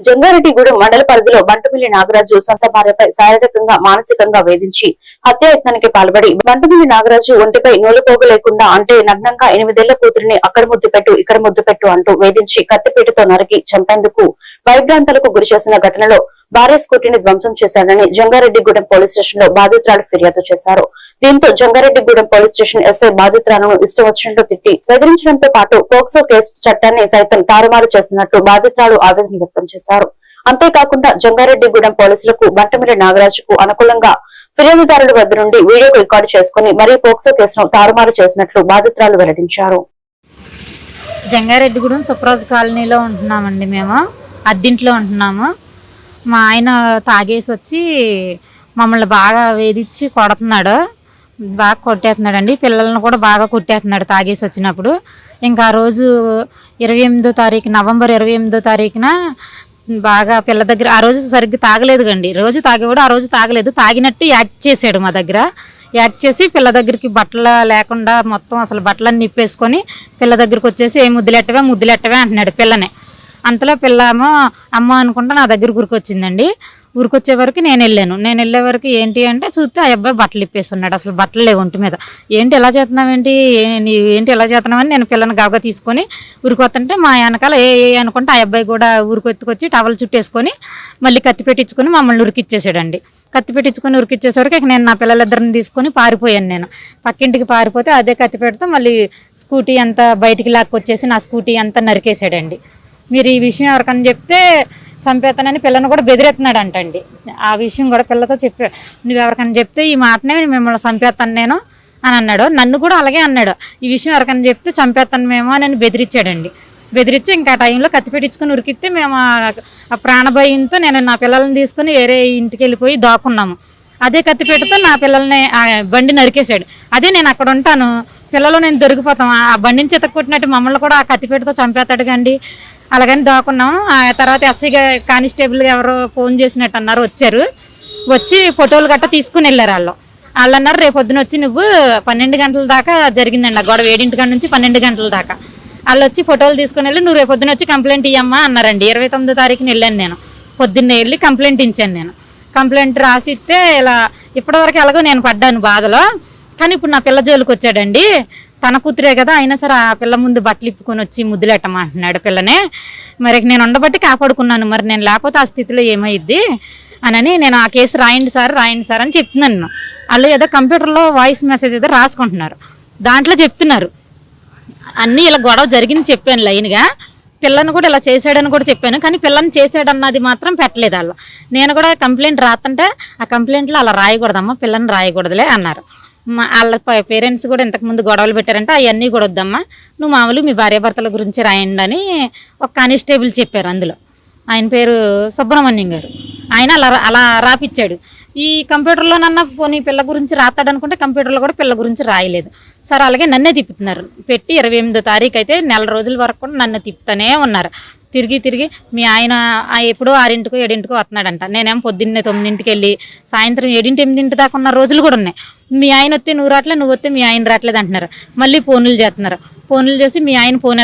జంగారెడ్డిగూడెం మండల పరిధిలో బంటుమిల్లి నాగరాజు సొంత భార్యపై శారీరకంగా మానసికంగా వేధించి హత్యాయత్నానికి పాల్పడి బంటుమిల్లి నాగరాజు ఒంటిపై నూలుపోగు లేకుండా అంటే నగ్నంగా ఎనిమిదేళ్ళ కూతురిని అక్కడ ముద్దు పెట్టు ఇక్కడ ముద్దు పెట్టు అంటూ వేధించి కత్తిపీటతో నరికి చంపేందుకు భయభ్రాంతలకు గురి చేసిన ఘటనలో భార్య స్కూటీని ధ్వంసం చేశాడని జంగారెడ్డిగూడెం పోలీస్ స్టేషన్లో బాధితురాలు ఫిర్యాదు చేశారు. దీంతో Jangareddygudem police station S I బాధితురాలను ఇష్టం వచ్చినట్లు తిట్టి బెదిరించడంతో పాటు పోక్సో కేసు చట్టాన్ని సైతం తారుమారు చేసినట్లు బాధితురాలు ఆవేదన వ్యక్తం చేశారు. అంతేకాకుండా జంగారెడ్డిగూడెం పోలీసులకు బంటమిల్లి నాగరాజుకు అనుకూలంగా ఫిర్యాదుదారుల వద్ద నుండి వీడియో రికార్డు చేసుకుని మరీ పోక్సో కేసును తారుమారు చేసినట్లు బాధితురాలు వెల్లడించారు. జంగారెడ్డిగూడెం సుప్రాజ్ కాలనీలో ఉంటున్నామండి మేము. అద్దింట్లో ఉంటున్నాము. మా ఆయన తాగేసి వచ్చి మమ్మల్ని బాగా వేధించి కొడుతున్నాడు. బాగా కొట్టేస్తున్నాడు అండి పిల్లల్ని కూడా బాగా కొట్టేస్తున్నాడు తాగేసి వచ్చినప్పుడు ఇంకా ఆ రోజు ఇరవై ఎనిమిదో తారీఖు నవంబర్ ఇరవై ఎనిమిదో తారీఖున బాగా పిల్ల దగ్గర ఆ రోజు సరిగ్గా తాగలేదు కండి రోజు తాగేవాడు ఆ రోజు తాగలేదు. తాగినట్టు యాక్ట్ చేసాడు మా దగ్గర. యాక్ట్ చేసి పిల్ల దగ్గరికి బట్టలు లేకుండా మొత్తం అసలు బట్టలన్నీ నిప్పేసుకొని పిల్ల దగ్గరికి వచ్చేసి ఏ ముద్దులెట్టవే ముద్దులెట్టవే అంటున్నాడు పిల్లని. అంతలో పిల్లామో అమ్మ అనుకుంటా నా దగ్గర ఊరికొచ్చిందండి ఊరికొచ్చే వరకు నేను వెళ్ళాను. నేను వెళ్ళే వరకు ఏంటి అంటే చూస్తే ఆ అబ్బాయి బట్టలు ఇప్పేస్తున్నాడు అసలు బట్టలు లేవు ఒంటి మీద. ఏంటి ఎలా చేస్తున్నావు ఏంటి? ఏంటి ఎలా చేస్తున్నావని నేను పిల్లని గబగా తీసుకొని ఊరికొస్తుంటే మా వెనకాల ఏ ఏ అనుకుంటే ఆ అబ్బాయి కూడా ఊరికొత్తుకొచ్చి టవల్ చుట్టేసుకొని మళ్ళీ కత్తి పెట్టించుకొని మమ్మల్ని ఉరికిచ్చేసాడండి. కత్తి పెట్టించుకొని ఉరికిచ్చేసరికి ఇక నేను నా పిల్లలిద్దరిని తీసుకొని పారిపోయాను నేను. పక్కింటికి పారిపోతే అదే కత్తి పెడితే మళ్ళీ స్కూటీ అంతా బయటికి లాక్కొచ్చేసి నా స్కూటీ అంతా నరికేసాడండి మీరు ఈ విషయం ఎవరికైనా చెప్తే చంపేస్తానని పిల్లని కూడా బెదిరెత్తున్నాడు అంటండి ఆ విషయం కూడా పిల్లతో చెప్పా నువ్వు ఎవరికైనా చెప్తే ఈ మాటనే మిమ్మల్ని చంపేస్తాను నేను అని అన్నాడు. నన్ను కూడా అలాగే అన్నాడు. ఈ విషయం ఎవరికైనా చెప్తే చంపేస్తాను మేము అని బెదిరించాడండి. బెదిరించి ఇంకా ఆ టైంలో కత్తి పెట్టించుకొని ఉరికిస్తే మేము ఆ- ప్రాణభయంతో నేను నా పిల్లల్ని తీసుకొని వేరే ఇంటికి వెళ్ళిపోయి దాక్కున్నాము. అదే కత్తిపేటతో నా పిల్లల్ని బండి నరికేశాడు. అదే నేను అక్కడ ఉంటాను. పిల్లలు నేను దొరికిపోతాం. ఆ బండిని చితక్కొట్టినట్టు మమ్మల్ని కూడా ఆ కత్తిపేటతో చంపేస్తాడు కండి అలాగని దోకున్నాం ఆ తర్వాత ఎస్ఐ కానిస్టేబుల్ ఎవరో ఫోన్ చేసినట్టు అన్నారు వచ్చారు. వచ్చి ఫోటోలు గట్ట తీసుకుని వెళ్ళారు వాళ్ళు. వాళ్ళు అన్నారు రేపు పొద్దున వచ్చి నువ్వు పన్నెండు గంటల దాకా జరిగిందండి ఆ గొడవ. ఏడింటి గంట నుంచి పన్నెండు గంటల దాకా. వాళ్ళు వచ్చి ఫోటోలు తీసుకుని వెళ్ళి నువ్వు రేపు పొద్దున వచ్చి కంప్లైంట్ ఇవ్వమ్మా అన్నారండి. ఇరవై తొమ్మిదో తారీఖున వెళ్ళాను నేను. పొద్దున్నే వెళ్ళి కంప్లైంట్ ఇచ్చాను నేను. కంప్లైంట్ రాసిస్తే ఇలా ఇప్పటివరకు ఎలాగో నేను పడ్డాను బాధలో. కానీ ఇప్పుడు నా పిల్ల జోలికి వచ్చాడండి తన కూతురే కదా అయినా సరే ఆ పిల్ల ముందు బట్టలు ఇప్పుకొని వచ్చి ముద్దులెట్టమంటున్నాడు పిల్లనే. మరి నేను ఉండబట్టి కాపాడుకున్నాను మరి నేను లేకపోతే ఆ స్థితిలో ఏమైద్ది అనని నేను ఆ కేసు రాయండి సార్ రాయండి సార్ అని చెప్తున్నాను. వాళ్ళు ఏదో కంప్యూటర్లో వాయిస్ మెసేజ్ ఏదో రాసుకుంటున్నారు. దాంట్లో చెప్తున్నారు. అన్నీ ఇలా గొడవ జరిగింది చెప్పాను లైన్గా. పిల్లని కూడా ఇలా చేశాడని కూడా చెప్పాను కానీ పిల్లని చేశాడన్నది మాత్రం పెట్టలేదు వాళ్ళు. నేను కూడా కంప్లైంట్ రాస్తుంటే ఆ కంప్లైంట్లో అలా రాయకూడదమ్మా పిల్లని రాయకూడదులే అన్నారు. వాళ్ళ పేరెంట్స్ కూడా ఇంతకుముందు గొడవలు పెట్టారంటే అవన్నీ కూడా వద్దమ్మా. నువ్వు మామూలు మీ భార్యాభర్తల గురించి రాయండి అని ఒక కానిస్టేబుల్ చెప్పారు అందులో. ఆయన పేరు సుబ్రహ్మణ్యం గారు. ఆయన అలా అలా రాపిచ్చాడు. ఈ కంప్యూటర్లోనన్నా పోనీ పిల్ల గురించి రాతాడనుకుంటే కంప్యూటర్లో కూడా పిల్ల గురించి రాయలేదు. సరే అలాగే నన్నే తిప్పుతున్నారు. పెట్టి ఇరవై ఎనిమిదో తారీఖు అయితే నెల రోజుల వరకు కూడా నన్ను తిప్పుతూనే ఉన్నారు. తిరిగి తిరిగి మీ ఆయన ఆ ఎప్పుడో ఆరింటికో ఏడింటికో వస్తున్నాడంట. నేనేం పొద్దున్నే తొమ్మిదింటికి వెళ్ళి సాయంత్రం ఏడింటి ఎనిమిదింటి దాకా ఉన్న రోజులు కూడా ఉన్నాయి. మీ ఆయన వస్తే నువ్వు రావట్లేదు నువ్వు వస్తే మీ ఆయన రావట్లేదు అంటున్నారు. మళ్ళీ ఫోన్లు చేస్తున్నారు. ఫోన్లు చేసి మీ ఆయన ఫోన్